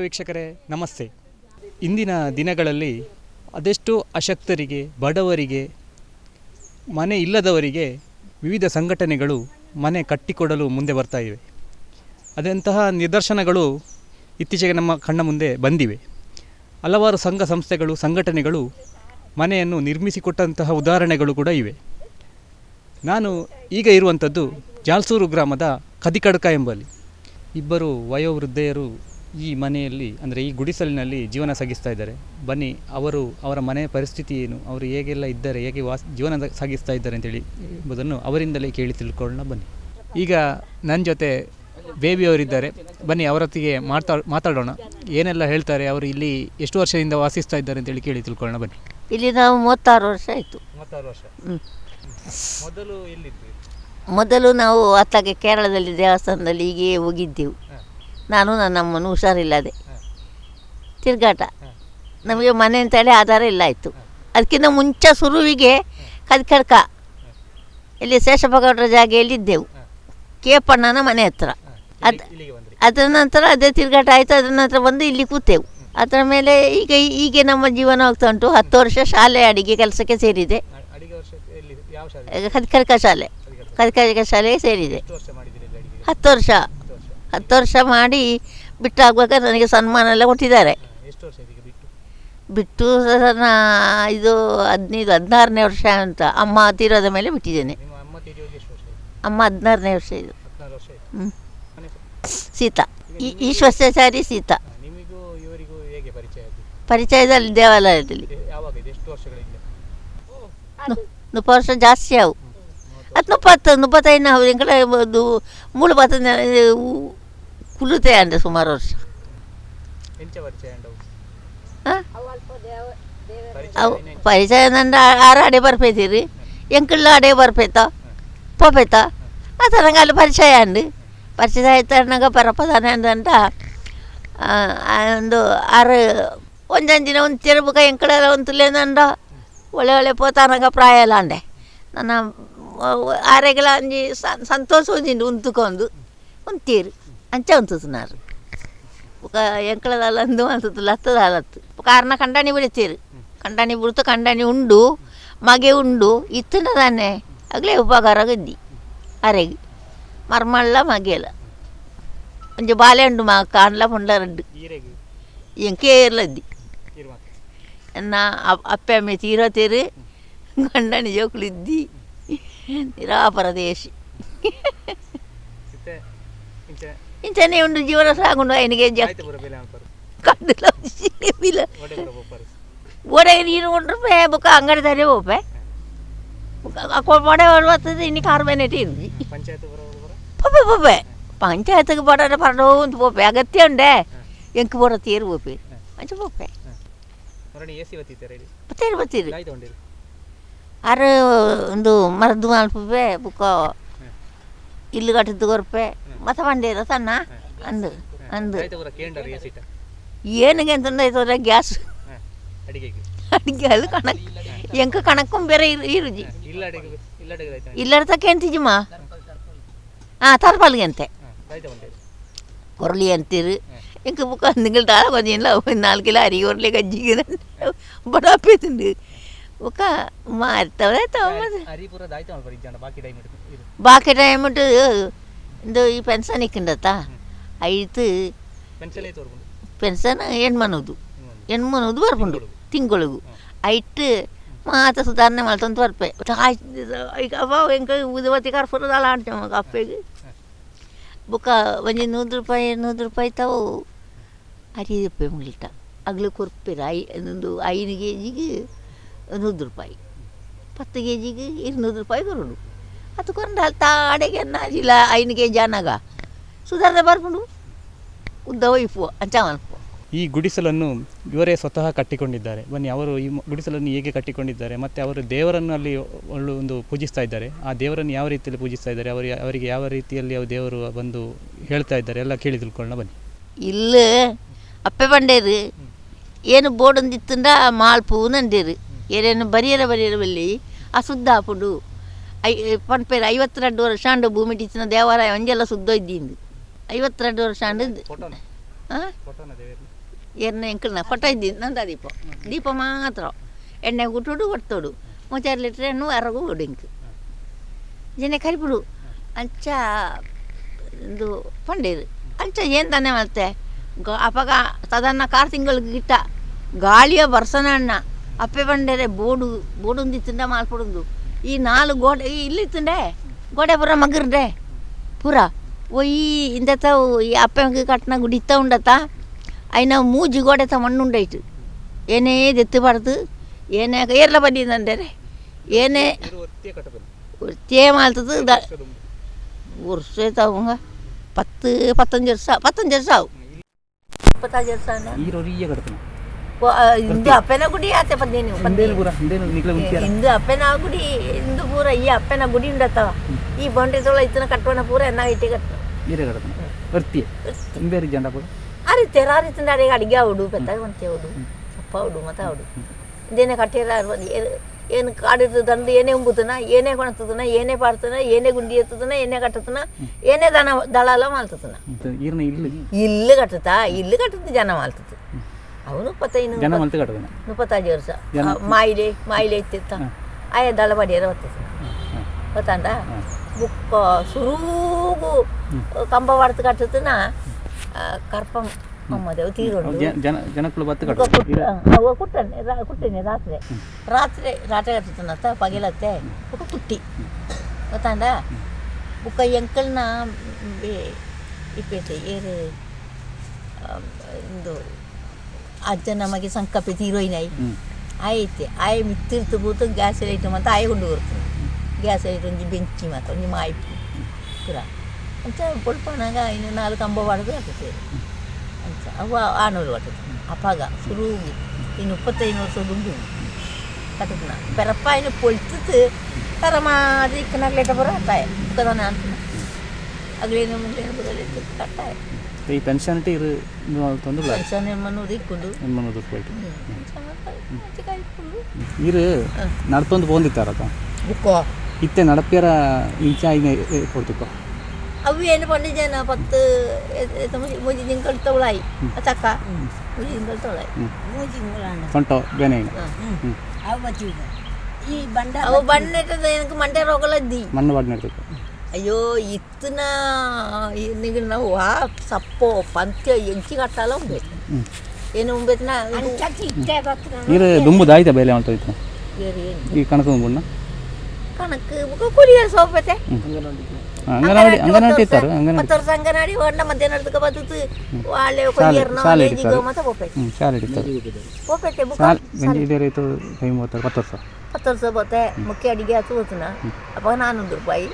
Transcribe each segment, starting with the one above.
ವೀಕ್ಷಕರೇ, ನಮಸ್ತೆ. ಇಂದಿನ ದಿನಗಳಲ್ಲಿ ಅದೆಷ್ಟು ಅಶಕ್ತರಿಗೆ, ಬಡವರಿಗೆ, ಮನೆ ಇಲ್ಲದವರಿಗೆ ವಿವಿಧ ಸಂಘಟನೆಗಳು ಮನೆ ಕಟ್ಟಿಕೊಡಲು ಮುಂದೆ ಬರ್ತಾ ಇವೆ. ಅದಂತಹ ನಿದರ್ಶನಗಳು ಇತ್ತೀಚೆಗೆ ನಮ್ಮ ಕಣ್ಣ ಮುಂದೆ ಬಂದಿವೆ. ಹಲವಾರು ಸಂಘ ಸಂಸ್ಥೆಗಳು, ಸಂಘಟನೆಗಳು ಮನೆಯನ್ನು ನಿರ್ಮಿಸಿಕೊಟ್ಟಂತಹ ಉದಾಹರಣೆಗಳು ಕೂಡ ಇವೆ. ನಾನು ಈಗ ಇರುವಂಥದ್ದು ಜಾಲ್ಸೂರು ಗ್ರಾಮದ ಕದಿಕಡ್ಕ ಎಂಬಲ್ಲಿ. ಇಬ್ಬರು ವಯೋವೃದ್ಧೆಯರು ಈ ಮನೆಯಲ್ಲಿ ಅಂದರೆ ಈ ಗುಡಿಸಲಿನಲ್ಲಿ ಜೀವನ ಸಾಗಿಸ್ತಾ ಇದ್ದಾರೆ. ಬನ್ನಿ ಅವರು ಅವರ ಮನೆಯ ಪರಿಸ್ಥಿತಿ ಏನು? ಅವರು ಹೇಗೆಲ್ಲ ಇದ್ದಾರೆ? ಹೇಗೆ ವಾಸ ಜೀವನ ಸಾಗಿಸ್ತಾ ಇದ್ದಾರೆ ಅಂತೇಳಿ ಎಂಬುದನ್ನು ಅವರಿಂದಲೇ ಕೇಳಿ ತಿಳ್ಕೊಳ್ಳೋಣ ಬನ್ನಿ. ಈಗ ನನ್ನ ಜೊತೆ ಬೇಬಿಯವರಿದ್ದಾರೆ ಬನ್ನಿ ಅವರೊತ್ತಿಗೆ ಮಾತಾ ಮಾತಾಡೋಣ. ಏನೆಲ್ಲ ಹೇಳ್ತಾರೆ? ಅವರು ಇಲ್ಲಿ ಎಷ್ಟು ವರ್ಷದಿಂದ ವಾಸಿಸ್ತಾ ಇದ್ದಾರೆ ಅಂತೇಳಿ ಕೇಳಿ ತಿಳ್ಕೊಳ್ಳೋಣ ಬನ್ನಿ. ಇಲ್ಲಿ ನಾವು ಮೂವತ್ತಾರು ವರ್ಷ ಆಯಿತು. ಮೂವತ್ತಾರು ವರ್ಷ. ಮೊದಲು ಮೊದಲು ನಾವು ಅತ್ತಾಗೆ ಕೇರಳದಲ್ಲಿ ದೇವಸ್ಥಾನದಲ್ಲಿ ಹೀಗೆ ಹೋಗಿದ್ದೆವು. ನಾನು ನನ್ನ ಅಮ್ಮನು ಹುಷಾರಿಲ್ಲದೆ. ತಿರುಗಾಟ. ನಮಗೆ ಮನೆ ಅಂತೇಳಿ ಆಧಾರ ಇಲ್ಲ ಆಯಿತು. ಅದಕ್ಕಿಂತ ಮುಂಚೆ ಶುರುವಿಗೆ ಕದ್ಕಡ್ಕ. ಇಲ್ಲಿ ಶೇಷಭಗೌಡರ ಜಾಗೆಯಲ್ಲಿ ಇದ್ದೆವು ಕೇಪಣ್ಣನ ಮನೆ ಹತ್ರ. ಅದು ಅದರ ನಂತರ ಅದೇ ತಿರುಗಾಟ ಆಯಿತು. ಅದರ ನಂತರ ಬಂದು ಇಲ್ಲಿ ಕೂತೆವು. ಅದರ ಮೇಲೆ ಈಗ ಹೀಗೆ ನಮ್ಮ ಜೀವನ ಹೋಗ್ತಾ ಉಂಟು. ಹತ್ತು ವರ್ಷ ಶಾಲೆ ಅಡಿಗೆ ಕೆಲಸಕ್ಕೆ ಸೇರಿದೆ. ಯಾವ ಶಾಲೆ? ಕದ್ಕಡ್ಕ ಶಾಲೆಗೆ ಸೇರಿದೆ. ಹತ್ತು ವರ್ಷ. ಹತ್ತು ವರ್ಷ ಮಾಡಿ ಬಿಟ್ಟಾಗುವಾಗ ನನಗೆ ಸನ್ಮಾನ ಎಲ್ಲ ಕೊಟ್ಟಿದ್ದಾರೆ. ಬಿಟ್ಟು? ನನ್ನ ಇದು ಹದಿನೈದು ಹದಿನಾರನೇ ವರ್ಷ ಅಂತ ಅಮ್ಮ ತೀರೋದ ಮೇಲೆ ಬಿಟ್ಟಿದ್ದೇನೆ. ಅಮ್ಮ ಹದಿನಾರನೇ ವರ್ಷ ಇದು. ಹ್ಞೂ ಸೀತಾ. ಈ ಈಶ್ವರಚಾರಿ ಸೀತಾ. ಪರಿಚಯದಲ್ಲಿ ದೇವಾಲಯದಲ್ಲಿ. ಎ- ಯಾವಾಗ ಇದು? ಎಷ್ಟು ವರ್ಷಗಳಿಂದ? ನು- ಮುಪ್ಪ ವರ್ಷ ಜಾಸ್ತಿ ಅವು ಅದು ಮುಪ್ಪತ್ತು ಮುಪ್ಪತ್ತೈದು ನಾವು ಒಂದು ಮೂಳು ಬತ್ತ ಕುಲುತೆ ಅಂದೆ ಸುಮಾರು ವರ್ಷ ಎಂಚ ಪರಿಚಯ ಅಂಡವು ಹಾಂ ಪರಿಚಯ ಅವು ಏನೇನು? ಪರಿಚಯ ನಂದು ಆರ ಅಡೆ ಬರ್ಪೈತೀರಿ ಎಂಕುಳ್ಳ ಅಡೆ ಬರ್ಪೈತ ಪೋಪೈತ ಆತ ನಂಗೆ ಅಲ್ಲಿ ಪರಿಚಯ ಅಂಡು ಪರಿಚಯ ಆಯ್ತು ನಂಗೆ ಪರಪದಾನೆ ಅಂದಂಟ ಆ, ಆ ಒಂದು ಆರು ಒಂದೊಂದಿನ ಒಂದು ತಿರುಬುಕ ಎಂಕಳೆಲ್ಲ ಒಂದು ತುಲೇನಂಡ ಒಳ್ಳೆ ಒಳ್ಳೆ ಪೋತಾನಗ ಪ್ರಾಯ ಎಲ್ಲ ಅಂಡೆ ನನ್ನ ಆರೆಗಳ ಅಂಜಿ ಸ- ಸಂತೋಷ ಒಂದಿಂಡು ಉಂತುಕೊಂಡು ಉಂತೀರು ಅಂಚೆ ಅನ್ಸುತ್ತಾರೆ ఒక ఎంకల దాలందు అంత లత్త దాలత్తు ఒక అరణ కండాని బిడితీరు కండాని పుడితే కండాని ఉండు మగే ఉండు ఇత్తున్నదాన్నే అగ్లే ఉపకారగద్ది అరగి. మర్మళ్ళ మగేల. కొంచెం బాలే ఉండు మా కాండ్ల ఉండరడ్డు ఇంకేర్లద్ది నా అప్పమ్మ తీరో తీరు కండాని జోకులు ఇద్ది నిరాపరదేశి. ಕಂಡುಲ ಬಿಲ ಒಡೆ ಬರ ಒಪ್ಪರು ಒಡೆಗೆ ನೀರು ಕೊಂಡ್ರೆ ಬುಕ್ಕ ಅಂಗಡಿ ತಾರೆ ಹೋಪೆ ಒಡೆ ಬರ್ತದೆ ಇನ್ನು ಕಾರು ಬೇನೆ ಇರುಜಿ ಪಂಚಾಯತ್ ಬರ ಬರ ಪೊಪ್ಪೆ ಪೊಪ್ಪೆ ಪಂಚಾಯತ್ಗೆ ಬಡೋಣ ಪರಡು ಅಂತ ಪೋಪೆ ಅಗತ್ಯ ಉಂಡೆ ಎಂಕ್ ಬರೋ ತೀರು ಪೋಪೆ ಅಂಚ ಪೋಪೆ ಹೊರಣಿ ಎ ಸಿ ಬತ್ತಿದ್ದಾರೆ ಹೇಳಿ ಬತ್ತೀರಿ ಬತ್ತೀರಿ ಆಯ್ತು ಹೊಂಡಿರಿ ಆರು ಒಂದು ಮರದ್ದು ಮಲ್ಪೆ ಬುಕ್ಕ ఇల్లు కట్టుద్దు కొరపే మత పండేదా సన్న అందు ಅಂದು ಏನಗೆಂತಂದ್ರೆ ಐತವ್ರ ಗ್ಯಾಸ್ ಅಡಿಗೆ ಅಲ್ಲಿ ಕಣಕ್ ಎಂಕ ಕಣಕ್ಕೂ ಬೇರೆ ಇರುಜಿ ಇಲ್ಲಡ್ತಕ್ಕೆ ಅಂತಿಜಿಮ್ಮ ಹಾಂ ತರ್ಪಾಲ್ಗೆ ಅಂತೆ ಕೊರಲಿ ಅಂತೀರು ಎಂಕ ಬುಕ್ಕ ಅಂದಿಂಗಳು ದಾಳ ಬಂದಿಲ್ಲ ನಾಲ್ಕು ಕಿಲೋ ಅರಿಗೆ ಕೊರಲಿ ಗಜ್ಜಿಗೆ ಬಡಾಪೇತುಂಡು ಬುಕ್ಕ మారుతావులే తోమదు ಬಾಕಿ ಟೈಮ್ ಉಂಟು ಇದು ಈ ಪೆನ್ಷನ್ ಇಕ್ಕಿಂಡತ್ತ ಐತು ಪೆನ್ಷನ್ ಹೆಣ್ಮನದು ಹೆಣ್ಮನದು ಬರ್ಪುಂಡು ತಿಂಗಳಿಗೂ ಐಟ್ ಮಾತ ಸುಧಾರಣೆ ಮಾಡ್ತಂತ ಬರ್ಪೆ ಅವ ಹೆಂಗೆ ಉದವತಿ ಕರ್ಪುರದ ಅಲ್ಲ ಅಂತೆ ಮಗ ಅಪ್ಪೆಗೆ ಬುಕ್ಕ ಒಂಜಿ ನೂರು ರೂಪಾಯಿ ನೂರು ರೂಪಾಯಿ ತಾವು ಅರಿ ರೂಪಾಯಿ ಮುಳಿಟ ಅಗ್ಲು ಕೊರ್ಪೆರ ಐ ಒಂದು ಐದು ಕೆ ಜಿಗೆ ನೂರು ರೂಪಾಯಿ ಪತ್ತು ಕೆ ಜಿಗೆ ഇരുന്നൂറ് ರೂಪಾಯಿ ಕೊರಡು ಅದು ಕೊಂಡು ತಾಡೆಗೆ ಅನ್ನಾಜಿಲ್ಲ ಐದು ಕೆ ಜಿ ಅನ್ನಾಗ ಸುಧಾರಣೆ ಬರ್ಪುಂಡು ಉದ್ದ ವೈಪು ಅಂಚ ಮಲ್ಪು ಈ ಗುಡಿಸಲನ್ನು ಇವರೇ ಸ್ವತಃ ಕಟ್ಟಿಕೊಂಡಿದ್ದಾರೆ ಬನ್ನಿ ಅವರು ಈ ಮ- ಗುಡಿಸಲನ್ನು ಹೇಗೆ ಕಟ್ಟಿಕೊಂಡಿದ್ದಾರೆ ಮತ್ತು ಅವರು ದೇವರನ್ನು ಅಲ್ಲಿ ಒಳ್ಳೆ ಒಂದು ಪೂಜಿಸ್ತಾ ಇದ್ದಾರೆ ಆ ದೇವರನ್ನು ಯಾವ ರೀತಿಯಲ್ಲಿ ಪೂಜಿಸ್ತಾ ಇದ್ದಾರೆ ಅವರು ಅವರಿಗೆ ಯಾವ ರೀತಿಯಲ್ಲಿ ಅವು ದೇವರು ಬಂದು ಹೇಳ್ತಾ ಇದ್ದಾರೆ ಎಲ್ಲ ಕೇಳಿ ತಿಳ್ಕೊಳ್ಳೋಣ ಬನ್ನಿ ಇಲ್ಲ ಅಪ್ಪೆ ಬಂಡೇರು ಏನು ಬೋರ್ಡ್ ಒಂದಿತ್ತಂಡ ಮಾಲ್ಪು ನಂಡೇರು ಏನೇನು ಬರಿಯರ ಬರಿಯರ ಬಲ್ಲಿ ಆ ಸುದ್ದ ಹಾಪುಡು ಐ ಪಂಪೇರ್ ಐವತ್ತೆರಡು ವರ್ಷ ಅಂಡು ಭೂಮಿ ಟೀಚಿನ ದೇವಾಲಯ ಒಂಜೆಲ್ಲ ಸುದ್ದ ಇದ್ದಿಂದು ಐವತ್ತೆರಡು ವರ್ಷ ಹಾಂ ಎಣ್ಣೆ ಎಂಕಲ್ನ ಕೊಟ್ಟ ಇದ್ದೀನಿ ನಂದ ದೀಪ. ದೀಪ ಮಾತ್ರ. ಎಣ್ಣೆ ಗುಟ್ಟುಡು ಒಟ್ಟೋಡು ಮೂಚಾರು ಲೀಟ್ರ್ ಎಣ್ಣು ಅರಗು ಒಡಿಂಕ್ ಜನ ಕರಿಬಿಡು ಅಂಚ ಇದು ಪಂಡೇರು. ಅಂಚ ಏನು ತಾನೆ ಮತ್ತೆ ಅಪಗ ಸದನ್ನ ಕಾರ್ ತಿಂಗಳಿಗೆ ಗಿಟ್ಟ ಗಾಳಿಯ ಬರ್ಸನ ಅಣ್ಣ. అప్పెవండరే బోడు బోడు ఉంది తిండే మాల్పడు ఉంది ఈ నాలుగు గోడ ఈ ఇల్లు తిండే గోడ పుర మగ్గురుండే పురా పోయి ఇంత ఈ అప్పకి కట్టిన గుడి ఇస్తా ఉండతా అయినా మూజి గోడత మన్ను ఉండేటు ఏనే తెత్తుపడదు ఏనే ఏర్ల పడిందంటే ఏనే ஒருத்தே மாதத்துக்கு வருஷே ஆகுங்க பத்து பத்தஞ்சு வருஷம் பத்தஞ்சு வருஷம் ஆகும் முப்பத்தஞ்சு வருஷம் ஈரோடு ஈய கிடக்கணும் ಇಂದು ಅಪ್ಪನ ಗುಡಿ ಆತೆ ನಿಕ್ಲ ಮುಂಚಿಯಾರ ಇಂದು ಅಪ್ಪನ ಗುಡಿ ಇಂದು ಪೂರ ಈ ಅಪ್ಪನ ಗುಡಿ ಉಂಡತ್ತವ. ಈ ಬೌಂಡ್ರಿ ತೊಳ ಇತ್ತನ ಕಟ್ಟೋಣ ಪೂರ ಎನ್ನ ಇಟ್ಟಿ ಕಟ್ಟಣ ಕಟ್ತಾನೆ ವರ್ತಿಯೇ ಹಿಂಬೇರಿ ಜಂಡ ಪೂರ? ಅರಿತೇರ ಅರಿತಿಂದ ಅಡಿಗೆ ಅಡಿಗೆ ಅವಡು ಪೆತ್ತಾಗ ಮಂತೆ ಅವಡು ಸಪ್ಪ ಅವಡು ಮತ್ತೆ ಅವಡು ಇದೇನೆ ಕಟ್ಟಿರ ಏನು ಕಾಡಿರ್ತದ ದಂಡು ಏನೇ ಉಂಬುತ್ತನ ಏನೇ ಕೊಣತದನ ಏನೇ ಪಾಡ್ತನ ಏನೇ ಗುಂಡಿ ಎತ್ತದನ ಏನೇ ಕಟ್ಟತನ ಏನೇ ದನ ದಳಾಲ ಎಲ್ಲ ಮಾಲ್ತದನ ಇಲ್ಲಿ ಇಲ್ಲು? ಕಟ್ಟುತ್ತಾ ಇಲ್ಲು ಕಟ್ಟುತ್ತೆ ಜನ ಮಾಲ್ತದ ಅವನು ಪತ್ತೈನು ಜನ ಮುಪ್ಪತ್ತೈದು ವರ್ಷ. ಮಾಯಿಲೆ ಮಾಯಿಲೆ ಇತ್ತಿತ್ತ. ಆಯಾ ದಳ ಬಡಿಯರ ಬರ್ತದೆ ಗೊತ್ತಾಂಡ ಬುಕ್ಕ ಸುರೂಗು ಕಂಬ ವಾಡ್ತು ಕಟ್ಟತನ ಕರ್ಪಂ ಅಮ್ಮದೇವು ತೀರೋಡು. ಕುಟ್ಟ ಅವ ಕುಟ್ಟನೆ ಕುಟ್ಟಿನಿ ರಾತ್ರಿ. ರಾತ್ರಿ ರಾತ್ರಿ ಕಟ್ಟುತ್ತನತ್ತ ಪಗಿಲತ್ತೆ. ಬುಕ್ಕ ಕುಟ್ಟಿ. ಗೊತ್ತಾಂಡ ಬುಕ್ಕ ಎಂಕಲ್ನ ಇಪ್ಪೇತೆ ಏರು ಇಂದು ಅಜ್ಜ ನಮಗೆ ಸಂಕಪ್ಪೆ ತೀರೋಯ್ನಾಯಿ. ಆಯ್ತು ಆಯ್ ಮಿತ್ತಿರ್ತು ಬೂತು ಗ್ಯಾಸ್ ಲೈಟ್ ಮತ್ತು ಆಯ್ ಕೊಂಡು ಬರ್ತದೆ ಗ್ಯಾಸ್ ಲೈಟ್ ಒಂಜಿ ಬೆಂಕಿ ಮಾತ್ರ ಒಂಜಿ ಮಾಯ್ಪು ಪುರ. ಅಂತ ಪೊಲ್ಪನಾಗ ಇನ್ನು ನಾಲ್ಕು ಕಂಬ ಬಾಡದು ಆಗ್ತದೆ ಅಂತ ಅವ ಆನೂರು ಬರ್ತದೆ ಅಪಾಗ ಸುರುಗಿ ಇನ್ನು ಇಪ್ಪತ್ತೈದು ವರ್ಷ ದುಂಡು ಕಟ್ಟದ ಪೆರಪ್ಪ ಇನ್ನು ಪೊಳ್ತು ತರ ಮಾದಿ ಇಕ್ಕನಾಗ್ಲೇಟ ಬರೋ ಕಟ್ಟಾಯ ಕದನ ಅಂತ ಅಗ್ಲೇನು ಮುಂದೆ ಕಟ್ಟಾಯ. ಈ ಪೆನ್ಷನ್ ಇರು ತೊಂದು ಪೆನ್ಷನ್ ನಿರ್ಮನೂರು ಇಕ್ಕೊಂಡು ರೂಪಾಯಿ ಬುಕ್ಕ ಇರು. ನಡ್ತೊಂದು ಪೋಂದಿತ್ತಾರತ ಇತ್ತೆ ನಡಪ್ಯಾರ ಇಂಚ ಐನೆ ಕೊಡ್ತಿಪ್ಪ ಅವು ಏನು ಪಂಡಿ ಜನ ಪತ್ತು ಮೂಜಿ ತಿಂಗಳು ತೊಗೊಳಾಯಿ ಚಕ್ಕ? ಮೂಜಿ ತಿಂಗಳು ತೊಗೊಳಾಯಿ ಸೊಂಟ ಬೇನೆ ಹ್ಞೂ ಈ ಬಂಡ ಅವು ಬಣ್ಣ ಎನಕ್ಕೆ ಮಂಡೆ ರೋಗಲದ್ದಿ? ಮಣ್ಣು ಬಾಡ್ ನಡ್ತಿತ್ತು ಅಯ್ಯೋ ಇತ್ತನ ನಿಗ ನಾವು ಆ ಸಪ್ಪು ಪಂತ್ಯ ಎಂಚಿ ಕಟ್ಟಾಲ ಉಂಬೇಕು ಏನು ಉಂಬೇತ್ನ? ಇರು ದುಂಬುದು ಆಯ್ತಾ ಬೇಲೆ ಅಂತ ಈ ಕಣಕ ಕುರಿಯರ್ ಸೋಪತೆ ಅಂಗನವಾಡಿ ಅಂಗನವಾಡಿ ಇತ್ತಾರೆ ಅಂಗನವಾಡಿ ಹತ್ತು ವರ್ಷ ಅಂಗನವಾಡಿ ಹೊಂಡ ಮಧ್ಯಾಹ್ನದಕ್ಕೆ ಬರ್ತದೆ ವಾಳೆ ಕೊಯ್ಯರ್ನ ಶಾಲೆ ಶಾಲೆ ಇದೇ ಕೈ ಮೂವತ್ತಾರು ವರ್ಷ. ಹತ್ತು ವರ್ಷ ಬತ್ತೆ ಮುಖ್ಯ ಅಡಿಗೆ ಹತ್ತು ಹೋತನ ಅಪ್ಪ ನಾನ್ನೂರು ರೂಪಾಯಿ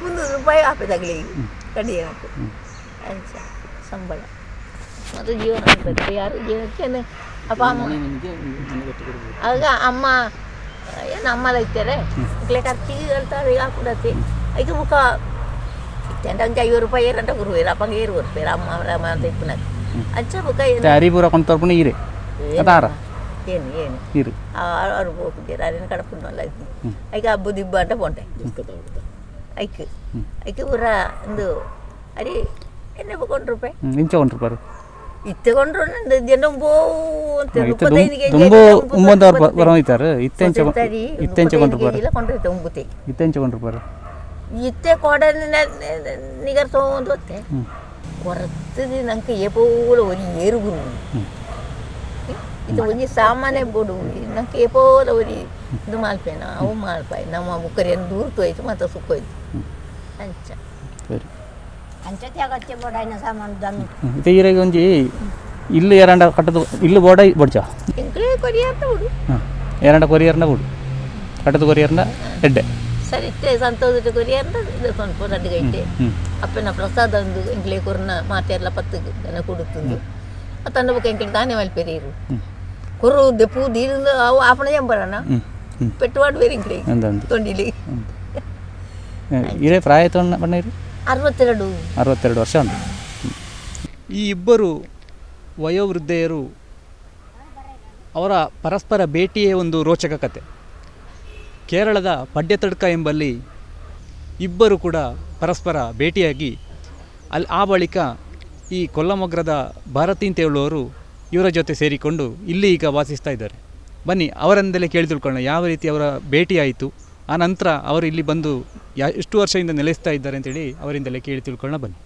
ಮುನ್ನೂರು ರೂಪಾಯಿ ಹಾಪಿದಾಗಲಿ ಕಡಿ ಹಾಕು ಅಂಚ ಸಂಬಳ ಮತ್ತು ಜೀವನ ಅನ್ಬೇಕು ಯಾರು ಜೀವನಕ್ಕೆ ಅಪ್ಪ ಅಮ್ಮ ಆಗ ಅಮ್ಮ ಏನು ಅಮ್ಮ ಲೈತಾರೆ ಇಕ್ಲೆ ಖರ್ಚಿಗೆ ಹೇಳ್ತಾರೆ ಹಾಕೊಡತ್ತೆ ಐದು ಮುಖ ಇತ್ತಂಟ ಒಂದು ಐವತ್ತು ರೂಪಾಯಿ ಏರಂಟ ಗುರುವೇರು ಅಪ್ಪಂಗೆ ಏರು ಬರ್ತಾರೆ ಅಮ್ಮ ಅಮ್ಮ ಅಂತ ಇಪ್ಪನಾಗ ಅಂಚ ಮುಖ ಏನು ಅರಿಪೂರ ಕೊಂಡು ತರ್ಪುಣ ಈರೆ ಅದಾರ ಏನು ಏನು ಇರು ಅವ್ರು ಹೋಗ್ತಿದ್ದಾರೆ ಅದನ್ನ ಕಡಪುಣ್ಣಲ್ಲ ಐಕ ಹಬ್ಬ ದಿಬ್ಬ ಅಂತ ಪೊಂಟೆ ಐಕ್ ಐಕ್ ಪೂರ ಒಂದು ಅರಿ ಎಣ್ಣೆ ಕೊಂಡು ರೂಪಾಯಿ ಇಂಚ ಒಂದು ರೂಪಾಯಿ ಇತ್ತಗೊಂಡ್ರು ಜನ ಇತ್ತೆ ಕೊಂಡು ನಿಗರ್ ತಗೊಂಡು ಹೊತ್ತೆ ಹ್ಞೂ ಹೊರತది ನಂಗೆ ಒಲಿ ಏರುಗುರು ಇದು ಒಂಜಿ ಸಾಮಾನ್ಯ ಬೋಡು ನಂಗೆ ಏಪೋಲ ಒರಿ ಇದು ಮಾಲ್ಪೇನ ಅವು ಮಾಲ್ಪಾಯಿ ನಮ್ಮ ಮುಕ್ಕರಿಯನ್ನು ದೂರ ತೋಯ್ತು ಮತ್ತೆ ಸುಕ್ಕೋಯ್ತು ಅಂಚ ಅಂಚಕ್ಕೆ ಅಗತ್ಯ ಬೋಡಾಯಿನ ಸಾಮಾನು ದನ್ನು ಇದು ಈರೆಗೆ ಒಂಜಿ ಇಲ್ಲು ಎರಡ ಕಟ್ಟದು ಇಲ್ಲು ಬೋಡ ಬಡ್ಚ ಎಂಕ್ಲೇ ಕೊರಿಯಂತ ಬುಡು ಹಾಂ ಎರಡ ಕೊರಿಯರ್ನ ಬುಡು ಕಟ್ಟದು ಕೊರಿಯರ್ನ ಎಡ್ಡೆ ಸರಿ ಇಷ್ಟೇ ಸಂತೋಷ ಕೊರಿಯರ್ನ ಇದು ಸ್ವಲ್ಪ ರಡ್ಡಿಗೆ ಇಟ್ಟೆ ಅಪ್ಪನ ಪ್ರಸಾದ ಒಂದು ಎಂಕ್ಲೆ ಕೊರ್ನ ಮಾತೆಲ್ಲ ಪತ್ತಿಗೆ ಜನ ಕೊಡುತ್ತಂದು ತನ್ನ ಬುಕ್ ಎಂಕ್ಲೆ ತಾನೇ ಮಲ್ಪೇರಿ ಇರು ಹ್ಞೂ ಕುರು ದೆಪ್ಪು ದೀರಿಂದ ಅವು ಆಪಣ ಎಂಬರಣ ಇದೇ ಹ್ಞೂ ಪೆಟ್ಟುವಾಡು ಬೇರೆ ಎಂಕ್ಲೆ ಅಂದಂದು ತೊಂಡಿಲಿ. ಇರೇ ಪ್ರಾಯ ಬಣ್ಣ ಅರವತ್ತೆರಡು. ಅರವತ್ತೆರಡು ವರ್ಷ ಉಂಟು. ಈ ಇಬ್ಬರು ವಯೋವೃದ್ಧೆಯರು ಅವರ ಪರಸ್ಪರ ಭೇಟಿಯೇ ಒಂದು ರೋಚಕ ಕತೆ. ಕೇರಳದ ಪಡ್ಯತಡ್ಕ ಎಂಬಲ್ಲಿ ಇಬ್ಬರು ಕೂಡ ಪರಸ್ಪರ ಭೇಟಿಯಾಗಿ ಅಲ್ಲಿ ಆ ಬಳಿಕ ಈ ಕೊಲ್ಲಮೊಗ್ರದ ಭಾರತಿ ಅಂತ ಹೇಳುವವರು ಇವರ ಜೊತೆ ಸೇರಿಕೊಂಡು ಇಲ್ಲಿ ಈಗ ವಾಸಿಸ್ತಾ ಇದ್ದಾರೆ. ಬನ್ನಿ ಅವರಿಂದಲೇ ಕೇಳಿ ತಿಳ್ಕೊಳ್ಳೋಣ. ಯಾವ ರೀತಿ ಅವರ ಭೇಟಿ ಆಯಿತು? ಆ ನಂತರ ಅವರು ಇಲ್ಲಿ ಬಂದು ಯಾ ಎಷ್ಟು ವರ್ಷದಿಂದ ನೆಲೆಸ್ತಾ ಇದ್ದಾರೆ ಅಂತೇಳಿ ಅವರಿಂದಲೇ ಕೇಳಿ ತಿಳ್ಕೊಳ್ಳೋಣ ಬನ್ನಿ.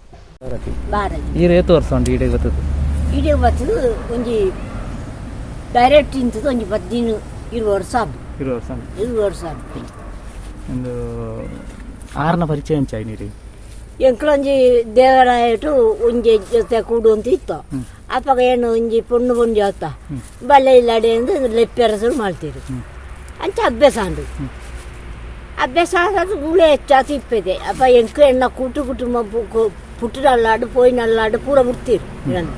ಈ ರೇತು ವರ್ಷ ಉಂಟು ಈಡೇ ಬರ್ತದೆ. ಇಡೀ ಬರ್ತದೆ ಒಂಜಿ ಡೈರೆಕ್ಟ್ ಇಂತದ್ದು ಒಂಜಿ ಪದ್ದಿನ ಇರುವ ವರ್ಷ ಇರುವ ವರ್ಷ ಇರುವ ವರ್ಷ ಒಂದು ಆರನ ಪರಿಚಯ ಹಂಚಾಯಿ ನೀರಿ ಎಂಕ್ಲೊಂಜಿ ದೇವರಾಯಟು ಒಂಜಿ ಜೊತೆ ಕೂಡು ಅಂತ ಇತ್ತು ಅಪ್ಪಗ ಏನು ಒಂಜಿ ಪುಣ್ಣು ಪುಂಜಿ ಆತ. ಬಲ್ಲೆ ಇಲ್ಲಾಡೆ ಅಂದು ಲೆಪ್ಪೆರಸರು ಮಾಡ್ತೀರಿ ಅಂಚ ಅಭ್ಯಾಸ ಅಂದು ಅಭ್ಯಾಸ ಆದ್ರೆ ಗುಳೆ ಹೆಚ್ಚಾತಿ ಇಪ್ಪದೆ ಅಪ್ಪ ಎಂಕ ಎಣ್ಣ ಕೂಟು ಕುಟುಂಬ ಪುಟ್ಟು ಅಲ್ಲಾಡು ಪೋಯಿ ನಲ್ಲಾಡು ಪೂರ ಬಿಡ್ತೀರಿ ಇದನ್ನು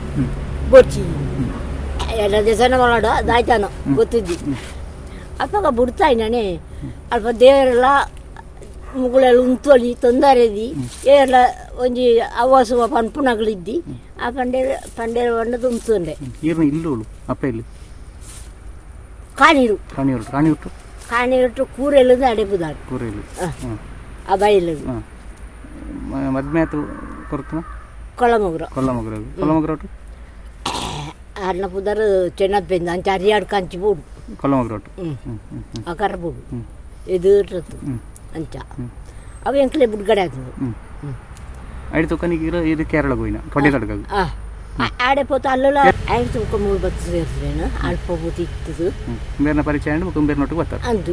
ಬೊಚ್ಚಿ. ಎಲ್ಲ ದೇಶನ ಮಾಡಾಡು ಅದಾಯ್ತಾನ ಗೊತ್ತಿದ್ದಿ. ಅಪ್ಪಗ ನಾನೇ ಅಲ್ಪ ದೇವರೆಲ್ಲ ಮುಗುಳೆಲ್ಲ ಉಂತೊಲಿ ತೊಂದರೆದಿ ಏರ್ಲ ಒಂಜಿ ಅವಾಸುವ ಪನ್ಪುಣಗಳಿದ್ದಿ. ಆ ಪಂಡೆ ಪಂಡೆ ಬಣ್ಣದ ಉಂತುಂಡೆ ಈರ್ನ ಇಲ್ಲೋಳು ಅಪ್ಪ ಇಲ್ಲಿ. ಕಾಣಿರು. ಕಾಣಿ ಹೊರಟು ಕಾಣಿ ಹೊರಟು ಕಾಣಿರುಟ್ಟು ಕೂರೆಲ್ಲದು ಅಡೆಬುದಾಡು ಕೂರೆಯಲ್ಲಿ ಹ್ಞೂ ಆ ಬೈಲದು. ಹಾಂ. ಮದ್ಮೆ ಆಯ್ತು ಕೊರತನ? ಕೊಳಮಗುರು. ಕೊಲ್ಲಮಗ್ರ ಕೊಲ್ಲಮಗ್ರ ಒಟ್ಟು ಪುದರ್ ಚೆನ್ನದ್ ಬೆಂದ ಅಂಚ ಅರಿಯಾಡ್ ಕಂಚಿ ಬೋಡು ಕೊಲ್ಲಮಗ್ರ ಒಟ್ಟು. ಹ್ಞೂ ಹ್ಞೂ ಬೋಡು. ಎದುರತ್ತು ಹ್ಮ್. ಅಂಚ. ಅವು ಎಂಕ್ಲೆ ಬುಡ್ಗಡೆ ಹ್ಞೂ ಐದು ತೊಕ್ಕನಿಗೆ ಇರೋ ಇದು ಕೇರಳ ತೊಡೆಗಡ್ಗಾಗ ಆ ಆ- ಆಡೆ ಪೋತ ಅಲ್ಲೆಲ್ಲ ಐದು ತುಮಕ ಮೂರು ಬತ್ತು ಸೇರಿದ್ರೇನು ಅಲ್ಪ ಪೋತಿ ಇತ್ತದು. ಬೇರೆನ ಪರಿಚಯ ಅಂಡು ಕುಂಬೇರ್ನೊಟ್ಟಿಗೆ ಬರ್ತಾರೆ ಅಂದು.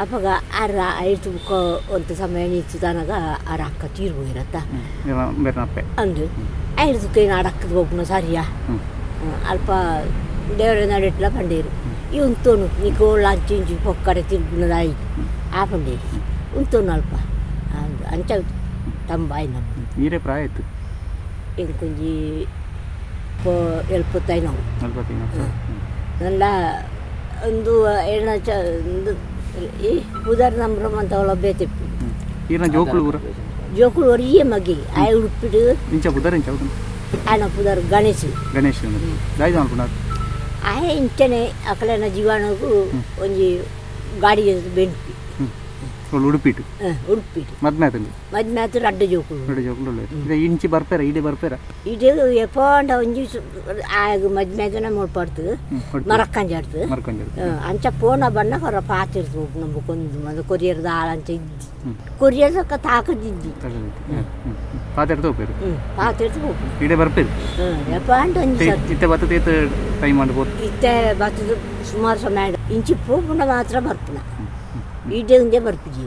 ಅಪ್ಪಗ ಆರ ಐದು ತುಮಕ ಒಂದು ಸಮಯ ನಿಂತು ತನಗ ಆರ ಅಕ್ಕ ತೀರ್ ಹೋಗಿರತ್ತ ಅಪ್ಪೆ. ಅಂದು. ಐದು ತುಕ್ಕ ಏನು ಅಡಕ್ಕದ ಒಬ್ಬನ ಸರಿಯಾ? ಅಲ್ಪ ದೇವರ ನಡಿಟ್ಲ ಪಂಡೇರು. ಈ ಉಂತೋನು ಈ ಗೋಳ ಅಂಚಿ ಪೊಕ್ಕಡೆ ತಿರುಗುನದಾಯಿ. ಆ ಪಂಡೇರಿ. ಉಂತೋನು ಅಲ್ಪ. ಅಂಚ tambahin naman. Ire prahit. Yang kunci po elputay ನಲ್ಲ ಒಂದು ಎಣ್ಣ ಚ ಈ ಉದಾರ ನಂಬ್ರಮ್ ಅಂತ ಅವಳ ಬೇತಿಪ್ಪು ಈರ್ನ ಜೋಕುಳು ಊರ ಜೋಕುಳು ಅವ್ರ ಮಗಿ ಆಯ್ ಉಡ್ಪಿಡು ಇಂಚ ಪುದಾರ ಇಂಚ ಆಯನ ಪುದಾರ ಗಣೇಶ್ ಗಣೇಶ್ ದಾಯ್ದ ಅನ್ಕೊಂಡಾರ ಆಯ ಇಂಚನೆ ಅಕಲೆನ ಜೀವಾಣಗೂ ಒಂಜಿ ಗಾಡಿ ಬೆಂಟ್ಪಿ ಹ್ಞೂ ಉಡುಪಿಟ್ಟು ಉಡುಪಿಡು ಮದ್ಮೆ ಆಯ್ತು ಮದ್ಮೆ ಆತು ರಡ್ಡ ಜೋಕುಳು ಜೋಕುಳು ಇದು ಇಂಚಿ ಬರ್ಪೇರ ಇಡೀ ಬರ್ಪೇರ ಇದು ಎಪ್ಪಂಡ ಒಂಜಿ ಆಗ ಮದ್ಮೆ ಆತನ ಮುಳ್ಪಾಡ್ತು ಮರಕ್ಕಂಜಾಡ್ತು ಮರ್ಕೊಂಡ್ರು ಅಂಚ ಪೋನ ಬಣ್ಣ ಹೊರ ಪಾತಿರ್ತು ನಮ್ಗೊಂದು ಅದು ಕೊರಿಯರ್ದ ಆಳಂಚ ಇದ್ದಿ ಕೊರಿಯರ್ ಸಕ್ಕ ತಾಕದಿದ್ದಿ ಪಾತ್ರೆ ಹೋಗ್ಬೇಕು ಪಾತಿರ್ತು ಹೋಗು ಇಡೀ ಬರ್ಪೇರು ಹ್ಞೂ ಎಪ್ಪ ಅಂತ ಒಂಜಿ ಇತ್ತೆ ಬರ್ತದೆ ಏತ್ ಟೈಮ್ ಮಾಡ್ಬೋದು ಇತ್ತೆ ಬತ್ತದು ಸುಮಾರು ಸಮಯ ಇಂಚಿ ಪೋಪುಂಡ ಮಾತ್ರ ಬರ್ಪುನ ಈಡೇಂಗೆ ಬರ್ಪಿಜಿ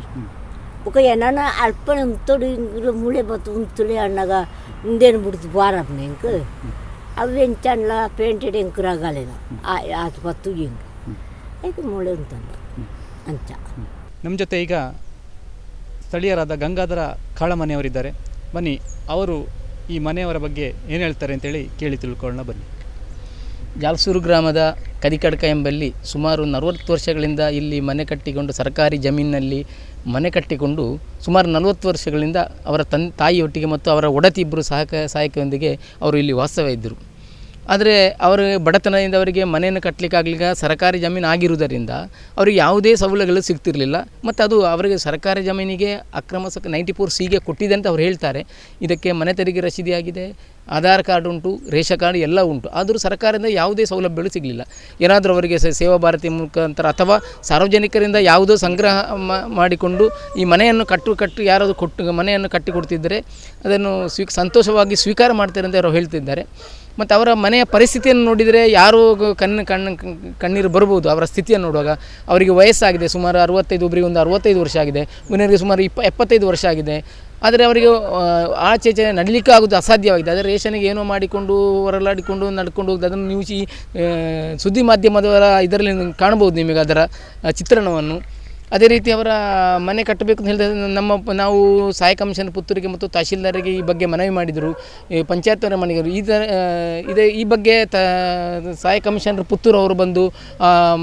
ಬೊಕ ಏನಾನ ಅಲ್ಪ ತೊಡಿ ಮೂಳೆ ಮುಳೆ ಬತ್ತು ಉಂತುಲೆ ಅಣ್ಣಗ ಹಿಂದೇನು ಬಿಡ್ತು ಬಾರ ಹೆಂಗೆ ಅವು ಎಂಚಲ್ಲ ಪೇಂಟೆಡ್ ಹೆಂಕರಾಗಲಿಲ್ಲ ಆತು ಬತ್ತು ಹಿಂಗೆ. ಆಯ್ತು ಮುಳೆ ಉಂತಂದ ಅಂಚ. ನಮ್ಮ ಜೊತೆ ಈಗ ಸ್ಥಳೀಯರಾದ ಗಂಗಾಧರ ಕಾಳಮನೆಯವರಿದ್ದಾರೆ. ಬನ್ನಿ ಅವರು ಈ ಮನೆಯವರ ಬಗ್ಗೆ ಏನು ಹೇಳ್ತಾರೆ ಅಂತೇಳಿ ಕೇಳಿ ತಿಳ್ಕೊಳ್ಳೋಣ ಬನ್ನಿ. ಜಾಲ್ಸೂರು ಗ್ರಾಮದ ಕದಿಕಡ್ಕ ಎಂಬಲ್ಲಿ ಸುಮಾರು ನಲವತ್ತು ವರ್ಷಗಳಿಂದ ಇಲ್ಲಿ ಮನೆ ಕಟ್ಟಿಕೊಂಡು ಸರ್ಕಾರಿ ಜಮೀನಿನಲ್ಲಿ ಮನೆ ಕಟ್ಟಿಕೊಂಡು ಸುಮಾರು ನಲವತ್ತು ವರ್ಷಗಳಿಂದ ಅವರ ತನ್ ತಾಯಿಯೊಟ್ಟಿಗೆ ಮತ್ತು ಅವರ ಒಡತಿ ಇಬ್ಬರು ಸಹಕ ಸಹಾಯಕಿಯೊಂದಿಗೆ ಅವರು ಇಲ್ಲಿ ವಾಸ್ತವ್ಯ ಇದ್ದರು ಆದರೆ ಅವರ ಬಡತನದಿಂದ ಅವರಿಗೆ ಮನೆಯನ್ನು ಕಟ್ಟಲಿಕ್ಕಾಗಲಿಲ್ಲ ಸರ್ಕಾರಿ ಜಮೀನು ಆಗಿರುವುದರಿಂದ ಅವರಿಗೆ ಯಾವುದೇ ಸವಲತ್ತುಗಳು ಸಿಗ್ತಿರಲಿಲ್ಲ. ಮತ್ತು ಅದು ಅವರಿಗೆ ಸರ್ಕಾರಿ ಜಮೀನಿಗೆ ಅಕ್ರಮ ಸಕ ನೈಂಟಿ ಫೋರ್ ಸಿಗೆ ಕೊಟ್ಟಿದೆ ಅಂತ ಅವ್ರು ಹೇಳ್ತಾರೆ. ಇದಕ್ಕೆ ಮನೆ ತೆರಿಗೆ ರಸೀದಿ ಆಗಿದೆ, ಆಧಾರ್ ಕಾರ್ಡ್ ಉಂಟು, ರೇಷನ್ ಕಾರ್ಡ್ ಎಲ್ಲ ಉಂಟು. ಆದರೂ ಸರ್ಕಾರದಿಂದ ಯಾವುದೇ ಸೌಲಭ್ಯಗಳು ಸಿಗಲಿಲ್ಲ. ಏನಾದರೂ ಅವರಿಗೆ ಸೇವಾ ಭಾರತಿ ಮುಖಾಂತರ ಅಥವಾ ಸಾರ್ವಜನಿಕರಿಂದ ಯಾವುದೋ ಸಂಗ್ರಹ ಮಾಡಿಕೊಂಡು ಈ ಮನೆಯನ್ನು ಕಟ್ಟು ಕಟ್ಟು ಯಾರಾದರೂ ಕೊಟ್ಟು ಮನೆಯನ್ನು ಕಟ್ಟಿಕೊಡ್ತಿದ್ದರೆ ಅದನ್ನು ಸ್ವೀ, ಸಂತೋಷವಾಗಿ ಸ್ವೀಕಾರ ಮಾಡ್ತಾರೆ ಅಂತ ಅವರು ಹೇಳ್ತಿದ್ದಾರೆ. ಮತ್ತು ಅವರ ಮನೆಯ ಪರಿಸ್ಥಿತಿಯನ್ನು ನೋಡಿದರೆ ಯಾರು ಕಣ್ಣ ಕಣ್ಣು ಕಣ್ಣು ಕಣ್ಣೀರು ಬರ್ಬೋದು ಅವರ ಸ್ಥಿತಿಯನ್ನು ನೋಡುವಾಗ ಅವರಿಗೆ ವಯಸ್ಸಾಗಿದೆ. ಸುಮಾರು ಅರುವತ್ತೈದು ಒಬ್ಬರಿಗೆ ಒಂದು ಅರವತ್ತೈದು ವರ್ಷ ಆಗಿದೆ. ಇನ್ನೊಬ್ಬರಿಗೆ ಸುಮಾರು ಇಪ್ಪ, ಎಪ್ಪತ್ತೈದು ವರ್ಷ ಆಗಿದೆ. ಆದರೆ ಅವರಿಗೆ ಆಚೆಚೆ ಆಚೆ ಈಚೆ ನಡಲಿಕ್ಕೆ ಆಗೋದು ಅಸಾಧ್ಯವಾಗಿದೆ. ಆದರೆ ರೇಷನಿಗೆ ಏನೋ ಮಾಡಿಕೊಂಡು ಹೊರಲಾಡಿಕೊಂಡು ನಡ್ಕೊಂಡು ಹೋಗ್ದು, ಅದನ್ನು ನೀವು ಸುದ್ದಿ ಮಾಧ್ಯಮದವರ ಇದರಲ್ಲಿ ಕಾಣ್ಬೋದು ನಿಮಗೆ ಅದರ ಚಿತ್ರಣವನ್ನು. ಅದೇ ರೀತಿ ಅವರ ಮನೆ ಕಟ್ಟಬೇಕು ಅಂತ ಹೇಳಿದ್ರೆ ನಮ್ಮ ನಾವು ಸಹಾಯಕ ಕಮಿಷನ್ ಪುತ್ತೂರಿಗೆ ಮತ್ತು ತಹಶೀಲ್ದಾರಿಗೆ ಈ ಬಗ್ಗೆ ಮನವಿ ಮಾಡಿದರು. ಈ ಪಂಚಾಯತ್ ಅವರ ಮನೆಗೆ ಈ ಥರ ಇದೇ ಈ ಬಗ್ಗೆ ತ, ಸಹಾಯಕ ಕಮಿಷನರ್ ಪುತ್ತೂರು ಅವರು ಬಂದು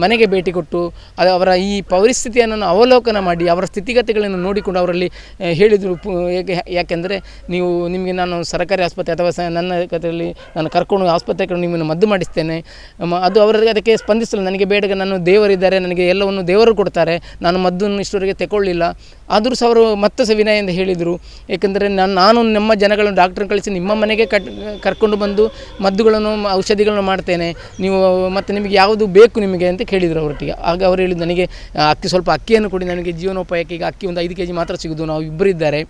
ಮನೆಗೆ ಭೇಟಿ ಕೊಟ್ಟು, ಅದು ಅವರ ಈ ಪರಿಸ್ಥಿತಿಯನ್ನು ಅವಲೋಕನ ಮಾಡಿ, ಅವರ ಸ್ಥಿತಿಗತಿಗಳನ್ನು ನೋಡಿಕೊಂಡು ಅವರಲ್ಲಿ ಹೇಳಿದರು. ಯಾಕೆಂದರೆ ನೀವು ನಿಮಗೆ ನಾನು ಸರ್ಕಾರಿ ಆಸ್ಪತ್ರೆ ಅಥವಾ ಸ, ನನ್ನ ಕಥೆಯಲ್ಲಿ ನಾನು ಕರ್ಕೊಂಡು ಆಸ್ಪತ್ರೆಗೆ ನಿಮ್ಮನ್ನು ಮದ್ದು ಮಾಡಿಸ್ತೇನೆ. ಅದು ಅವರಿಗೆ ಅದಕ್ಕೆ ಸ್ಪಂದಿಸಲು ನನಗೆ ಬೇಡ, ನಾನು ದೇವರಿದ್ದಾರೆ, ನನಗೆ ಎಲ್ಲವನ್ನು ದೇವರು ಕೊಡ್ತಾರೆ. ನಾನು ಮದ್ದನ್ನು ಇಷ್ಟವರೆಗೆ ತಗೊಳ್ಳಿಲ್ಲ ಆದರೂ ಸಹ ಅವರು ಮತ್ತೆ ಸಹ ವಿನಯ ಎಂದು ಹೇಳಿದರು. ಏಕೆಂದರೆ ನಾನು ನಾನು ನಮ್ಮ ಜನಗಳನ್ನು, ಡಾಕ್ಟ್ರನ್ನ ಕಳಿಸಿ ನಿಮ್ಮ ಮನೆಗೆ ಕಟ್ ಕರ್ಕೊಂಡು ಬಂದು ಮದ್ದುಗಳನ್ನು, ಔಷಧಿಗಳನ್ನು ಮಾಡ್ತೇನೆ. ನೀವು ಮತ್ತು ನಿಮಗೆ ಯಾವುದು ಬೇಕು ನಿಮಗೆ ಅಂತ ಕೇಳಿದರು ಅವರೊಟ್ಟಿಗೆ. ಆಗ ಅವರು ಹೇಳಿದ್ದು ನನಗೆ ಅಕ್ಕಿ ಸ್ವಲ್ಪ ಅಕ್ಕಿಯನ್ನು ಕೊಡಿ. ನನಗೆ ಜೀವನೋಪಾಯಕ್ಕೆ ಈಗ ಅಕ್ಕಿ ಒಂದು ಐದು ಕೆ ಜಿ ಮಾತ್ರ ಸಿಗೋದು ನಾವು ಇಬ್ಬರಿದ್ದಾರೆ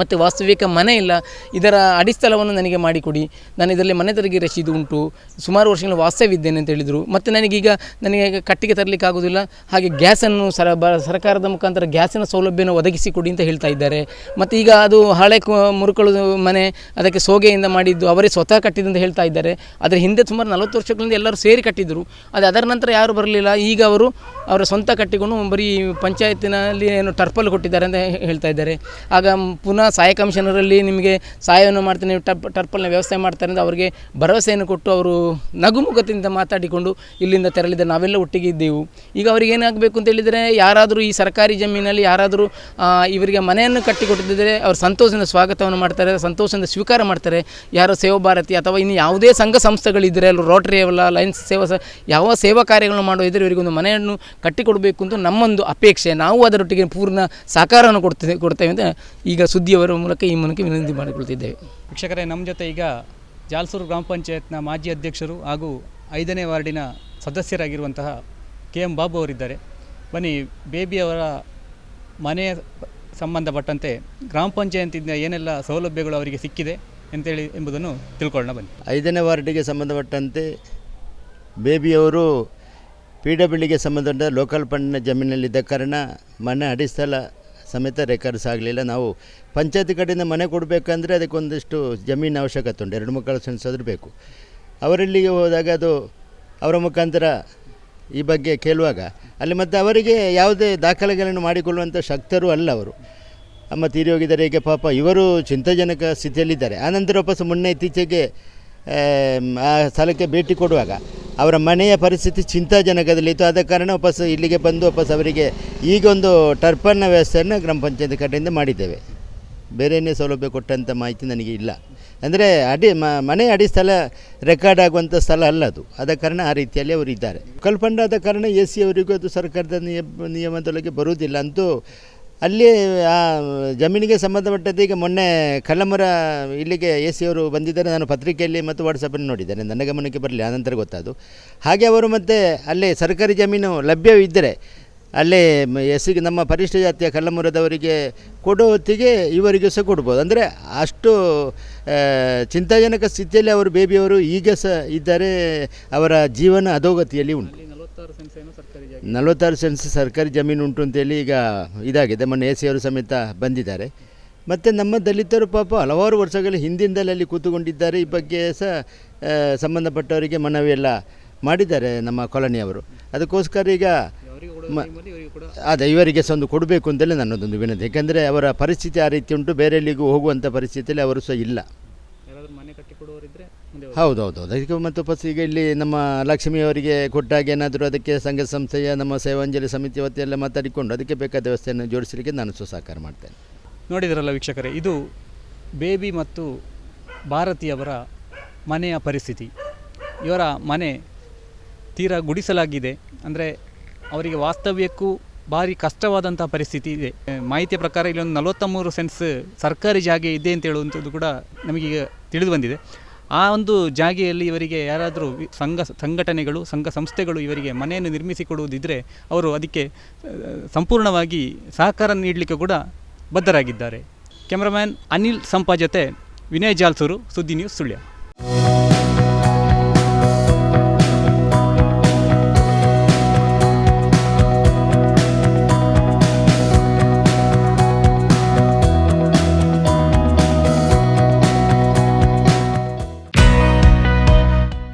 ಮತ್ತು ವಾಸ್ತವಿಕ ಮನೆ ಇಲ್ಲ, ಇದರ ಅಡಿಸ್ಥಳವನ್ನು ನನಗೆ ಮಾಡಿಕೊಡಿ. ನಾನು ಇದರಲ್ಲಿ ಮನೆ ತೆರಿಗೆ ರಶೀದು ಉಂಟು, ಸುಮಾರು ವರ್ಷಗಳ ವಾಸವಿದ್ದೇನೆ ಅಂತ ಹೇಳಿದರು. ಮತ್ತು ನನಗೀಗ ನನಗೆ ಕಟ್ಟಿಗೆ ತರಲಿಕ್ಕೆ ಆಗೋದಿಲ್ಲ, ಹಾಗೆ ಗ್ಯಾಸನ್ನು ಸರ ಬ, ಸರ್ಕಾರದ ಮುಖಾಂತರ ಗ್ಯಾಸಿನ ಸೌಲಭ್ಯವನ್ನು ಒದಗಿಸಿಕೊಡಿ ಅಂತ ಹೇಳ್ತಾ ಇದ್ದಾರೆ. ಮತ್ತು ಈಗ ಅದು ಹಳೆ ಮುರುಕಳು ಮನೆ, ಅದಕ್ಕೆ ಸೋಗೆಯಿಂದ ಮಾಡಿದ್ದು ಅವರೇ ಸ್ವತಃ ಕಟ್ಟಿದ್ದಂತ ಹೇಳ್ತಾ ಇದ್ದಾರೆ. ಅದರ ಹಿಂದೆ ಸುಮಾರು ನಲವತ್ತು ವರ್ಷಗಳಿಂದ ಎಲ್ಲರೂ ಸೇರಿ ಕಟ್ಟಿದ್ದರು ಅದು ಅದರ ನಂತರ ಯಾರು ಬರಲಿಲ್ಲ. ಈಗ ಅವರು ಅವರ ಸ್ವಂತ ಕಟ್ಟಿಕೊಂಡು ಬರೀ ಪಂಚಾಯತಿನಲ್ಲಿ ಏನು ಟರ್ಪಲ್ ಕೊಟ್ಟಿದ್ದಾರೆ ಅಂತ ಹೇಳ್ತಾ ಇದ್ದಾರೆ. ಆಗ ಪುನಃ ಸಹಾಯ ಕಮಿಷನರಲ್ಲಿ ನಿಮಗೆ ಸಹಾಯವನ್ನು ಮಾಡ್ತೇನೆ ಟರ್ಪ್, ಟರ್ಪಲ್ನ ವ್ಯವಸ್ಥೆ ಮಾಡ್ತಾರೆ ಅಂತ ಅವರಿಗೆ ಭರವಸೆಯನ್ನು ಕೊಟ್ಟು ಅವರು ನಗುಮುಖದಿಂದ ಮಾತಾಡಿಕೊಂಡು ಇಲ್ಲಿಂದ ತೆರಳಿದ ನಾವೆಲ್ಲ ಒಟ್ಟಿಗೆ ಇದ್ದೆವು. ಈಗ ಅವರಿಗೆ ಏನಾಗಬೇಕು ಅಂತ ಹೇಳಿದರೆ ಯಾರಾದರೂ ಈ ಸರ್ಕಾರಿ ಜಮೀನಲ್ಲಿ ಯಾರಾದರೂ ಇವರಿಗೆ ಮನೆಯನ್ನು ಕಟ್ಟಿಕೊಟ್ಟಿದ್ದರೆ ಅವರು ಸಂತೋಷದಿಂದ ಸ್ವಾಗತವನ್ನು ಮಾಡ್ತಾರೆ, ಸಂತೋಷದಿಂದ ಸ್ವೀಕಾರ ಮಾಡ್ತಾರೆ. ಯಾರೋ ಸೇವಾ ಭಾರತಿ ಅಥವಾ ಇನ್ನು ಯಾವುದೇ ಸಂಘ ಸಂಸ್ಥೆಗಳಿದ್ದರೆ, ಅಲ್ಲಿ ರೋಟರಿ ಅವಲ್ಲ ಲೈನ್ಸ್ ಸೇವಾ ಯಾವ ಸೇವಾ ಕಾರ್ಯಗಳನ್ನು ಮಾಡೋ ಇದ್ದರೆ ಇವರಿಗೊಂದು ಮನೆಯನ್ನು ಕಟ್ಟಿಕೊಡಬೇಕು ಅಂತ ನಮ್ಮೊಂದು ಅಪೇಕ್ಷೆ. ನಾವು ಅದರೊಟ್ಟಿಗೆ ಪೂರ್ಣ ಸಹಕಾರವನ್ನು ಕೊಡ್ತೇವೆ ಕೊಡ್ತೇವೆ ಅಂತ ಈಗ ಸುದ್ದಿಯವರ ಮೂಲಕ ಈ ಮೂಲಕ ವಿನಂತಿ ಮಾಡಿಕೊಳ್ತಿದ್ದೇವೆ. ವೀಕ್ಷಕರೇ ನಮ್ಮ ಜೊತೆ ಈಗ ಜಾಲ್ಸೂರು ಗ್ರಾಮ ಪಂಚಾಯತ್ನ ಮಾಜಿ ಅಧ್ಯಕ್ಷರು ಹಾಗೂ ಐದನೇ ವಾರ್ಡಿನ ಸದಸ್ಯರಾಗಿರುವಂತಹ ಕೆ ಎಂ ಬಾಬು ಅವರಿದ್ದಾರೆ. ಬನ್ನಿ ಬೇಬಿ ಅವರ ಮನೆಯ ಸಂಬಂಧಪಟ್ಟಂತೆ ಗ್ರಾಮ ಪಂಚಾಯತಿಂದ ಏನೆಲ್ಲ ಸೌಲಭ್ಯಗಳು ಅವರಿಗೆ ಸಿಕ್ಕಿದೆ ಅಂತೇಳಿ ಎಂಬುದನ್ನು ತಿಳ್ಕೊಳ್ಳೋಣ ಬನ್ನಿ. ಐದನೇ ವಾರ್ಡಿಗೆ ಸಂಬಂಧಪಟ್ಟಂತೆ ಬೇಬಿಯವರು ಪಿ ಡಬ್ಲ್ಯೂಗೆ ಗೆ ಸಂಬಂಧಪಟ್ಟ ಲೋಕಲ್ ಫಂಡ್ನ ಜಮೀನಲ್ಲಿದ್ದ ಕಾರಣ ಮನೆ ಅಡಿಸ್ಥಳ ಸಮೇತ ರೆಕಾರ್ಡ್ಸ್ ಆಗಲಿಲ್ಲ. ನಾವು ಪಂಚಾಯತಿ ಕಡೆಯಿಂದ ಮನೆ ಕೊಡಬೇಕಂದ್ರೆ ಅದಕ್ಕೊಂದಿಷ್ಟು ಜಮೀನು ಅವಶ್ಯಕತೆ ಉಂಟು. ಎರಡು ಮಕ್ಕಳ ಸೆನ್ಸಾದರೂ ಬೇಕು. ಅವರಲ್ಲಿಗೆ ಹೋದಾಗ ಅದು ಅವರ ಮುಖಾಂತರ ಈ ಬಗ್ಗೆ ಕೇಳುವಾಗ, ಅಲ್ಲಿ ಮತ್ತು ಅವರಿಗೆ ಯಾವುದೇ ದಾಖಲೆಗಳನ್ನು ಮಾಡಿಕೊಳ್ಳುವಂಥ ಶಕ್ತರು ಅಲ್ಲ ಅವರು. ಅಮ್ಮ ತೀರಿ ಹೋಗಿದ್ದಾರೆ, ಈಗ ಪಾಪ ಇವರು ಚಿಂತಾಜನಕ ಸ್ಥಿತಿಯಲ್ಲಿದ್ದಾರೆ. ಆನಂತರ ವಾಪಸ್ ಮೊನ್ನೆ ಇತ್ತೀಚೆಗೆ ಆ ಸ್ಥಳಕ್ಕೆ ಭೇಟಿ ಕೊಡುವಾಗ ಅವರ ಮನೆಯ ಪರಿಸ್ಥಿತಿ ಚಿಂತಾಜನಕದಲ್ಲಿತ್ತು. ಆದ ಕಾರಣ ವಾಪಸ್ ಇಲ್ಲಿಗೆ ಬಂದು ವಾಪಸ್ ಅವರಿಗೆ ಈಗೊಂದು ಟರ್ಪನ್ನ ವ್ಯವಸ್ಥೆಯನ್ನು ಗ್ರಾಮ ಪಂಚಾಯತ್ ಕಡೆಯಿಂದ ಮಾಡಿದ್ದೇವೆ. ಬೇರೆಯೇ ಸೌಲಭ್ಯ ಕೊಟ್ಟಂಥ ಮಾಹಿತಿ ನನಗೆ ಇಲ್ಲ. ಅಂದರೆ ಅಡಿ, ಮ- ಮನೆ ಅಡಿ ಸ್ಥಳ ರೆಕಾರ್ಡ್ ಆಗುವಂಥ ಸ್ಥಳ ಅಲ್ಲ ಅದು. ಆದ ಕಾರಣ ಆ ರೀತಿಯಲ್ಲಿ ಅವರು ಇದ್ದಾರೆ. ಕಲ್ಪಂಡ ಆದ ಕಾರಣ ಎ ಸಿ ಅವರಿಗೂ ಅದು ಸರ್ಕಾರದ ನಿಯ ನಿಯಮದೊಳಗೆ ಬರುವುದಿಲ್ಲ ಅಂತೂ ಅಲ್ಲಿ, ಆ, ಜಮೀನಿಗೆ ಸಂಬಂಧಪಟ್ಟದ್ದು ಈಗ ಮೊನ್ನೆ ಕಲ್ಲಮರ ಇಲ್ಲಿಗೆ ಎ ಸಿ ಅವರು ಬಂದಿದ್ದಾರೆ. ನಾನು ಪತ್ರಿಕೆಯಲ್ಲಿ ಮತ್ತು ವಾಟ್ಸಪ್ಪಲ್ಲಿ ನೋಡಿದ್ದೇನೆ. ನನ್ನ ಗಮನಕ್ಕೆ ಬರಲಿ ಆನಂತರ ಗೊತ್ತಾದು ಹಾಗೆ ಅವರು ಮತ್ತೆ ಅಲ್ಲಿ ಸರ್ಕಾರಿ ಜಮೀನು ಲಭ್ಯವಿದ್ದರೆ ಅಲ್ಲೇ ಎಸ್ಸಿಗೆ ನಮ್ಮ ಪರಿಶಿಷ್ಟ ಜಾತಿಯ ಕಲ್ಲಮುರದವರಿಗೆ ಕೊಡೋ ಹೊತ್ತಿಗೆ ಇವರಿಗೂ ಸಹ ಕೊಡ್ಬೋದು. ಅಂದರೆ ಅಷ್ಟು ಚಿಂತಾಜನಕ ಸ್ಥಿತಿಯಲ್ಲಿ ಅವರು ಬೇಬಿಯವರು ಈಗ ಸಹ ಇದ್ದಾರೆ. ಅವರ ಜೀವನ ಅಧೋಗತಿಯಲ್ಲಿ ಉಂಟು. ನಲವತ್ತಾರು ಸೆನ್ಸ್ ಸರ್ಕಾರಿ ಜಮೀನು ಉಂಟು ಅಂತೇಳಿ ಈಗ ಇದಾಗಿದೆ. ಮೊನ್ನೆ ಎ ಸಿ ಅವರು ಸಮೇತ ಬಂದಿದ್ದಾರೆ. ಮತ್ತು ನಮ್ಮ ದಲಿತರು ಪಾಪ ಹಲವಾರು ವರ್ಷಗಳ ಹಿಂದಿಂದಲೇ ಅಲ್ಲಿ ಕೂತುಕೊಂಡಿದ್ದಾರೆ. ಈ ಬಗ್ಗೆ ಸಹ ಸಂಬಂಧಪಟ್ಟವರಿಗೆ ಮನವಿ ಎಲ್ಲ ಮಾಡಿದ್ದಾರೆ ನಮ್ಮ ಕಾಲೋನಿಯವರು ಅದಕ್ಕೋಸ್ಕರ ಈಗ ಮ- ಅದೇ ಇವರಿಗೆ ಸಹ ಒಂದು ಕೊಡಬೇಕು ಅಂತಲೇ ನನ್ನದೊಂದು ವಿನಂತಿ. ಯಾಕೆಂದರೆ ಅವರ ಪರಿಸ್ಥಿತಿ ಆ ರೀತಿ ಉಂಟು. ಬೇರೆ ಎಲ್ಲಿಗೂ ಹೋಗುವಂಥ ಪರಿಸ್ಥಿತಿಯಲ್ಲಿ ಅವರು ಸಹ ಇಲ್ಲ. ಕಟ್ಟಿಕೊಡುವವರಿದ್ದರೆ ಹೌದು ಹೌದು ಹೌದು ಅದಕ್ಕೆ ಮತ್ತು ಪಸ್ ಈಗ ಇಲ್ಲಿ ನಮ್ಮ ಲಕ್ಷ್ಮಿಯವರಿಗೆ ಕೊಟ್ಟಾಗ ಏನಾದರೂ ಅದಕ್ಕೆ ಸಂಘ ಸಂಸ್ಥೆಯ ನಮ್ಮ ಸೇವಾಂಜಲಿ ಸಮಿತಿ ವತಿಯೆಲ್ಲ ಮಾತಾಡಿಕೊಂಡು ಅದಕ್ಕೆ ಬೇಕಾದ ವ್ಯವಸ್ಥೆಯನ್ನು ಜೋಡಿಸಲಿಕ್ಕೆ ನಾನು ಸು ಸಹಕಾರ ಮಾಡ್ತೇನೆ. ನೋಡಿದ್ರಲ್ಲ ವೀಕ್ಷಕರೇ, ಇದು ಬೇಬಿ ಮತ್ತು ಭಾರತಿಯವರ ಮನೆಯ ಪರಿಸ್ಥಿತಿ. ಇವರ ಮನೆ ತೀರಾ ಗುಡಿಸಲಾಗಿದೆ. ಅಂದರೆ ಅವರಿಗೆ ವಾಸ್ತವ್ಯಕ್ಕೂ ಭಾರಿ ಕಷ್ಟವಾದಂಥ ಪರಿಸ್ಥಿತಿ ಇದೆ. ಮಾಹಿತಿಯ ಪ್ರಕಾರ ಇಲ್ಲೊಂದು ನಲವತ್ತ ಮೂರು ಸೆನ್ಸ್ ಸರ್ಕಾರಿ ಜಾಗೆ ಇದೆ ಅಂತ ಹೇಳುವಂಥದ್ದು ಕೂಡ ನಮಗೀಗ ತಿಳಿದು ಬಂದಿದೆ. ಆ ಒಂದು ಜಾಗೆಯಲ್ಲಿ ಇವರಿಗೆ ಯಾರಾದರೂ ಸಂಘ ಸಂಘಟನೆಗಳು, ಸಂಘ ಸಂಸ್ಥೆಗಳು ಇವರಿಗೆ ಮನೆಯನ್ನು ನಿರ್ಮಿಸಿಕೊಡುವುದಿದ್ದರೆ ಅವರು ಅದಕ್ಕೆ ಸಂಪೂರ್ಣವಾಗಿ ಸಹಕಾರ ನೀಡಲಿಕ್ಕೆ ಕೂಡ ಬದ್ಧರಾಗಿದ್ದಾರೆ. ಕ್ಯಾಮ್ರಾಮ್ಯಾನ್ ಅನಿಲ್ ಸಂಪಾ ಜೊತೆ Vinay Jalsuru, Suddi news Sullia.